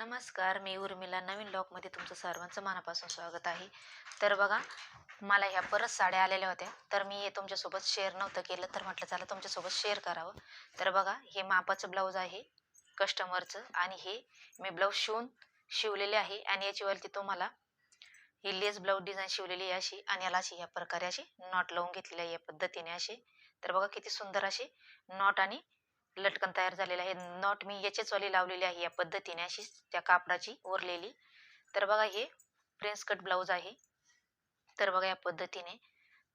नमस्कार मी उर्मिला. नवीन लॉकमध्ये तुमचं सर्वांचं मनापासून स्वागत आहे. तर बघा मला ह्या परत साड्या आलेल्या होत्या. तर मी हे तुमच्यासोबत शेअर नव्हतं केलं. तर म्हटलं चला तुमच्यासोबत शेअर करावं. तर बघा हे मापाचं ब्लाऊज आहे कस्टमरचं आणि हे मी ब्लाऊज शिवून शिवलेले आहे. आणि याच्यावरती तुम्हाला ही लेस ब्लाऊज डिझाईन शिवलेली आहे अशी. आणि याला अशी या प्रकारे अशी नॉट लावून घेतलेली आहे. या पद्धतीने असे तर बघा किती सुंदर असे नॉट आणि लटकन तयार झालेलं आहे. नॉट मी याचेचवाली लावलेली आहे या पद्धतीने अशी त्या कापडाची ओरलेली. तर बघा हे प्रिन्स कट ब्लाऊज आहे. तर बघा या पद्धतीने.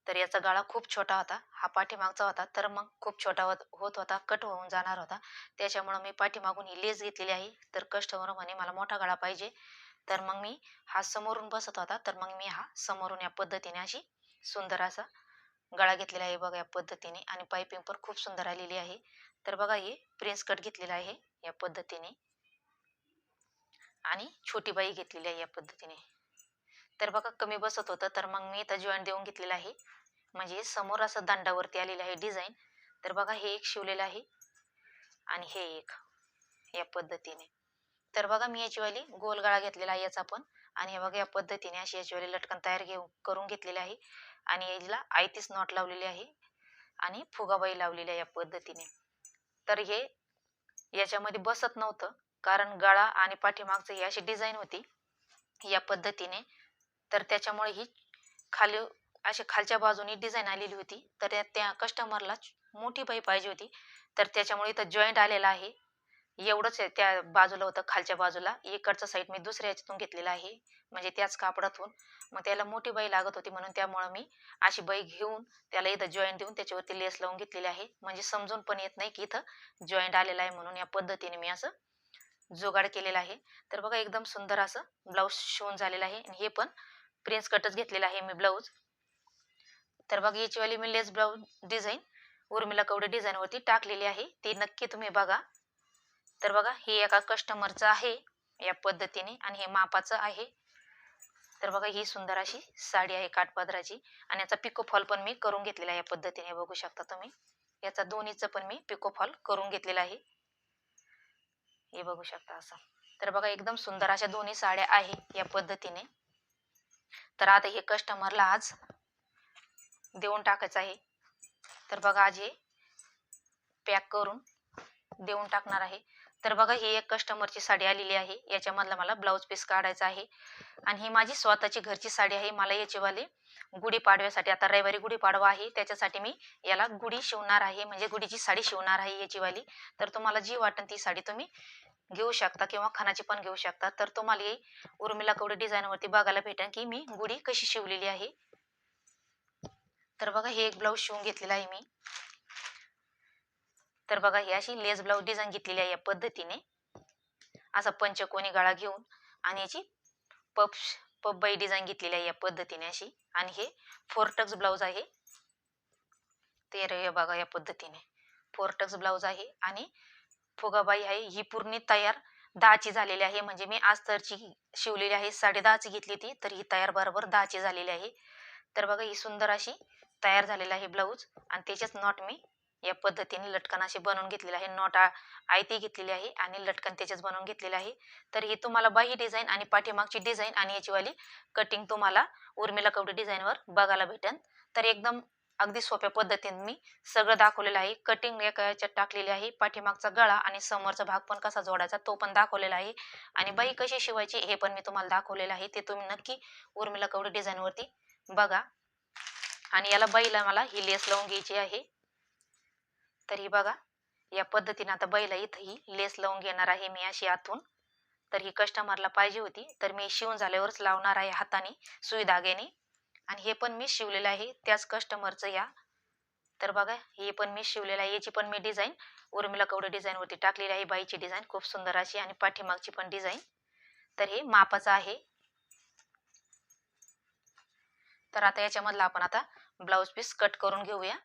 तर याचा गाळा खूप छोटा होता. हा पाठीमागचा होता. तर मग खूप छोटा होत होत होता कट होऊन जाणार होता. त्याच्यामुळं मी पाठीमागून ही लेस घेतलेली आहे. तर कस्टमर म्हणे मला मोठा गाळा पाहिजे. तर मग मी हा समोरून बसत होता. तर मग मी हा समोरून या पद्धतीने अशी सुंदर असा गळा घेतलेला आहे बघा या पद्धतीने. आणि पायपिंग पण खूप सुंदर आलेली आहे. तर बघा हे प्रिन्स कट घेतलेला आहे या पद्धतीने. आणि छोटी बाई घेतलेली आहे या पद्धतीने. तर बघा कमी बसत होतं तर मग मी इथं जॉईंट देऊन घेतलेला आहे. म्हणजे समोर असं दांडावरती आलेलं आहे डिझाईन तर बघा हे एक शिवलेलं आहे. आणि हे एक या पद्धतीने. तर बघा मी याचीवाली गोल गळा घेतलेला आहे याचा पण. आणि हे बघा या पद्धतीने अशी याचीवाली लटकन तयार घेऊ करून घेतलेली आहे. आणि याला आयतीस नॉट लावलेली आहे. आणि फुगाबाई लावलेली आहे या पद्धतीने. तर हे याच्यामध्ये बसत नव्हतं. कारण गळा आणि पाठीमागचं ही अशी डिझाईन होती. या पद्धतीने. तर त्याच्यामुळे ही खाली अशी खालच्या बाजूनी डिझाईन आलेली होती. तर त्या- त्या कस्टमरला मोठी बाई पाहिजे होती. तर त्याच्यामुळे इथं जॉईंट आलेला आहे. एवढंच आहे त्या बाजूला होतं खालच्या बाजूला. इकडचा साईड मी दुसऱ्या याच्यातून घेतलेला आहे. म्हणजे त्याच कापडातून. मग त्याला मोठी बाई लागत होती म्हणून त्यामुळं मी अशी बाई घेऊन त्याला इथं जॉईंट देऊन त्याच्यावरती लेस लावून घेतलेली आहे. म्हणजे समजून पण येत नाही की इथं जॉईंट आलेला आहे म्हणून या पद्धतीने मी असं जुगाड केलेला आहे. तर बघा एकदम सुंदर असं ब्लाऊज शिवून झालेलं आहे. आणि हे पण प्रिन्स कटच घेतलेलं आहे मी ब्लाऊज तर बघा याचीवाली मी lace blouse design Urmila Kawade डिझाईनवरती टाकलेली आहे. ती नक्की तुम्ही बघा. तर बघा हे एका कस्टमरचं आहे या पद्धतीने आणि हे मापाचं आहे. तर बघा ही सुंदर अशी साडी आहे काठपदराची. आणि याचा पिको फॉल पण मी करून घेतलेला आहे या पद्धतीने बघू शकता तुम्ही. याचा दोन्हीचं पण मी पिको फॉल करून घेतलेला आहे. हे बघू शकता असं. तर बघा एकदम सुंदर अशा दोन्ही साड्या आहे या पद्धतीने. तर आता हे कस्टमरला आज देऊन टाकायचं आहे. तर बघा आज हे पॅक करून देऊन टाकणार आहे. तर बघा ही एक कस्टमरची साडी आलेली आहे. याच्यामधला मला ब्लाऊज पीस काढायचा आहे. आणि ही माझी स्वतःची घरची साडी आहे. मला याचीवाली गुढी पाडव्यासाठी आता रविवारी गुढीपाडवा आहे. त्याच्यासाठी मी याला गुढी शिवणार आहे. म्हणजे गुढीची साडी शिवणार आहे याचीवाली. तर तुम्हाला जी वाटेल ती साडी तुम्ही घेऊ शकता किंवा खानाची पण घेऊ शकता. तर तुम्हाला ही उर्मिला कवडे डिझाईनवरती बघायला भेटेल की मी गुढी कशी शिवलेली आहे. तर बघा हे एक ब्लाऊज शिवून घेतलेला आहे मी. तर बघा ही अशी लेस ब्लाऊज डिझाईन घेतलेली आहे या पद्धतीने. असा पंचकोनी गळा घेऊन आणि याची पप पपबाई डिझाईन घेतलेली आहे या पद्धतीने अशी. आणि हे फोर टक्स ब्लाऊज आहे ते बघा या पद्धतीने. फोर टक्स ब्लाऊज आहे आणि फुगाबाई आहे ही पूर्ण तयार दहाची झालेली आहे. म्हणजे मी आज तरची शिवलेली आहे साडे दहाची घेतली ती तर ही तयार बरोबर दहाची झालेली आहे. तर बघा ही सुंदर अशी तयार झालेली आहे ब्लाऊज आणि त्याच्याच नॉट मी या पद्धतीने लटकन अशी बनवून घेतलेली आहे. नॉट आयती घेतलेली आहे आणि लटकन त्याच्याच बनवून घेतलेलं आहे. तर ही तुम्हाला बाही डिझाईन आणि पाठीमागची डिझाईन आणि याचीवाली कटिंग तुम्हाला उर्मिला कवडी डिझाईनवर बघायला भेटेल तर एकदम अगदी सोप्या पद्धतीने मी सगळं दाखवलेलं आहे. कटिंग एका याच्यात टाकलेली आहे. पाठीमागचा गळा आणि समोरचा भाग पण कसा जोडायचा तो पण दाखवलेला आहे. आणि बाई कशी शिवायची हे पण मी तुम्हाला दाखवलेलं आहे. ते तुम्ही नक्की उर्मिला कवडी डिझाईनवरती बघा. आणि याला बाईला मला ही लेस लावून घ्यायची आहे. तर ही बघा या पद्धतीनं आता बैला इथं ही लेस लावून घेणार आहे मी अशी आतून. तर ही कस्टमरला पाहिजे होती तर मी शिवून झाल्यावरच लावणार आहे हाताने सुई धाग्याने आणि हे पण मी शिवलेलं आहे त्याच कस्टमरचं या. तर बघा हे पण मी शिवलेलं आहे याची पण मी डिझाईन उर्मिला कवडे डिझाईनवरती टाकलेली आहे बाईची डिझाईन खूप सुंदर अशी आणि पाठीमागची पण डिझाईन तर हे मापाचं आहे. तर आता याच्यामधला आपण आता ब्लाऊज पीस कट करून घेऊया.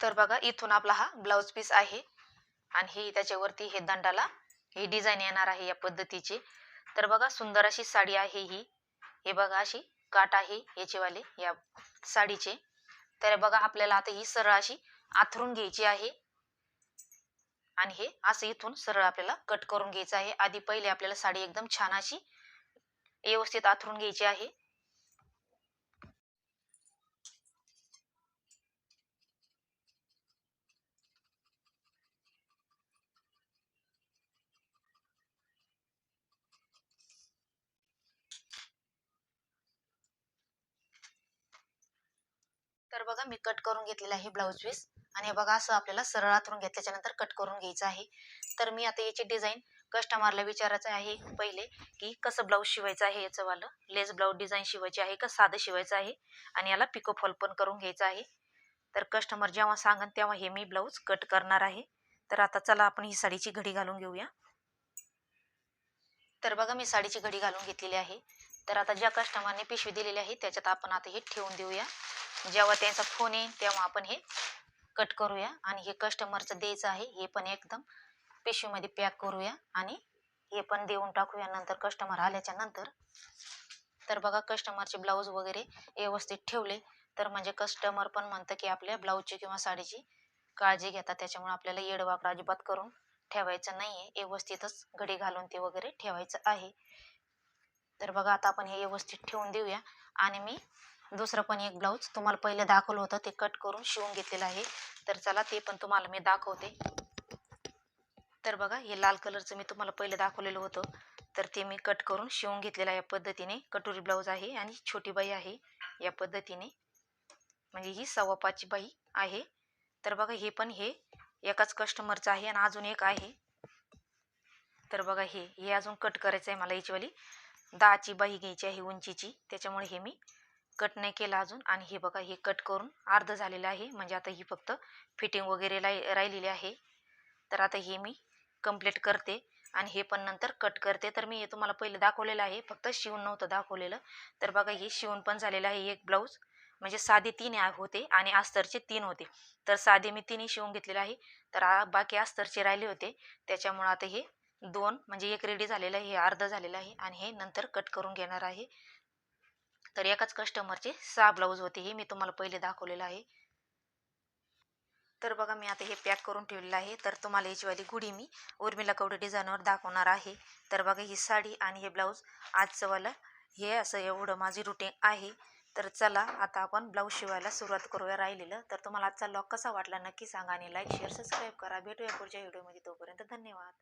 तर बघा इथून आपला हा ब्लाऊज पीस आहे. आणि हे त्याच्यावरती हे दंडाला ही डिझाईन येणार आहे या पद्धतीची. तर बघा सुंदर अशी साडी आहे ही. हे बघा अशी काट आहे याचेवाले या साडीचे. तर बघा आपल्याला आता ही सरळ अशी आथरून घ्यायची आहे. आणि हे असं इथून सरळ आपल्याला कट करून घ्यायचं आहे. आधी पहिले आपल्याला साडी एकदम छान अशी व्यवस्थित आथरून घ्यायची आहे. तर बघा मी कट करून घेतलेला आहे ब्लाऊज पीस आणि हे बघा असं आपल्याला सरळ आथरून घेतल्याच्या नंतर कट करून घ्यायचं आहे. तर मी आता याची डिझाईन कस्टमरला विचारायचं आहे पहिले की कसं ब्लाऊज शिवायचं आहे याचंवालं. लेस ब्लाऊज डिझाईन शिवायची आहे का? साधं शिवायचं आहे? आणि याला पिको फॉल पण करून घ्यायचं आहे. तर कस्टमर जेव्हा सांगन तेव्हा हे मी ब्लाऊज कट करणार आहे. तर आता चला आपण ही साडीची घडी घालून घेऊया. तर बघा मी साडीची घडी घालून घेतलेली आहे. तर आता ज्या कस्टमरने पिशवी दिलेली आहे त्याच्यात आपण आता हे ठेवून देऊया. जेव्हा त्यांचा फोन येईल तेव्हा आपण हे कट करूया. आणि हे कस्टमरचं द्यायचं आहे हे पण एकदम पिशवीमध्ये पॅक करूया आणि हे पण देऊन टाकूया. नंतर कस्टमर आल्याच्यानंतर. तर बघा कस्टमरचे ब्लाऊज वगैरे व्यवस्थित ठेवले. तर म्हणजे कस्टमर पण म्हणतं की आपल्या ब्लाऊजची किंवा साडीची काळजी घेतात. त्याच्यामुळे आपल्याला येडवाकडं अजिबात करून ठेवायचं नाही आहे व्यवस्थितच घडी घालून ते वगैरे ठेवायचं आहे. तर बघा आता आपण हे व्यवस्थित ठेवून देऊया. आणि मी दुसरं पण एक ब्लाऊज तुम्हाला पहिले दाखवलं होतं ते कट करून शिवून घेतलेलं आहे. तर चला ते पण तुम्हाला मी दाखवते. तर बघा हे लाल कलरचं मी तुम्हाला पहिले दाखवलेलं होतं. तर ते मी कट करून शिवून घेतलेलं आहे या पद्धतीने. कटोरी ब्लाऊज आहे आणि छोटी बाई आहे या पद्धतीने. म्हणजे ही सव्वा पाचची बाई आहे. तर बघा हे पण हे एकाच कस्टमरचं आहे आणि अजून एक आहे. तर बघा हे हे अजून कट करायचं आहे मला याचीवाली दहाची बाई घ्यायची आहे उंचीची. त्याच्यामुळे हे मी कट नाही केलं अजून. आणि हे बघा हे कट करून अर्ध झालेलं आहे. म्हणजे आता ही फक्त फिटिंग वगैरे राहिलेली आहे. तर आता हे मी कंप्लीट करते. आणि हे पण नंतर कट करते. तर मी हे तुम्हाला पहिले दाखवलेलं आहे. फक्त शिवून नव्हतं दाखवलेलं. तर बघा हे शिवून पण झालेलं आहे एक ब्लाऊज म्हणजे साधे तीन होते. आणि अस्तरचे तीन होते. तर साधे मी तिन्ही शिवून घेतलेले आहे. तर बाकी अस्तरचे राहिले होते. त्याच्यामुळं आता हे दोन म्हणजे एक रेडी झालेलं आहे हे अर्ध झालेलं आहे. आणि हे नंतर कट करून घेणार आहे. तर एकाच कस्टमरचे सहा ब्लाऊज होते हे मी तुम्हाला पहिले दाखवलेलं आहे. तर बघा मी आता हे पॅक करून ठेवलेलं आहे. तर तुम्हाला याचीवाली गुढी मी उर्मिला कवडे डिझाईनवर दाखवणार आहे. तर बघा ही साडी आणि हे ब्लाऊज आजचंवालं हे असं एवढं माझी रुटीन आहे. तर चला आता आपण ब्लाऊज शिवायला सुरुवात करूया राहिलेलं. तर तुम्हाला आजचा लॉक कसा वाटला नक्की सांगा आणि लाईक शेअर सबस्क्राईब करा. भेटूया पुढच्या व्हिडिओमध्ये तोपर्यंत धन्यवाद.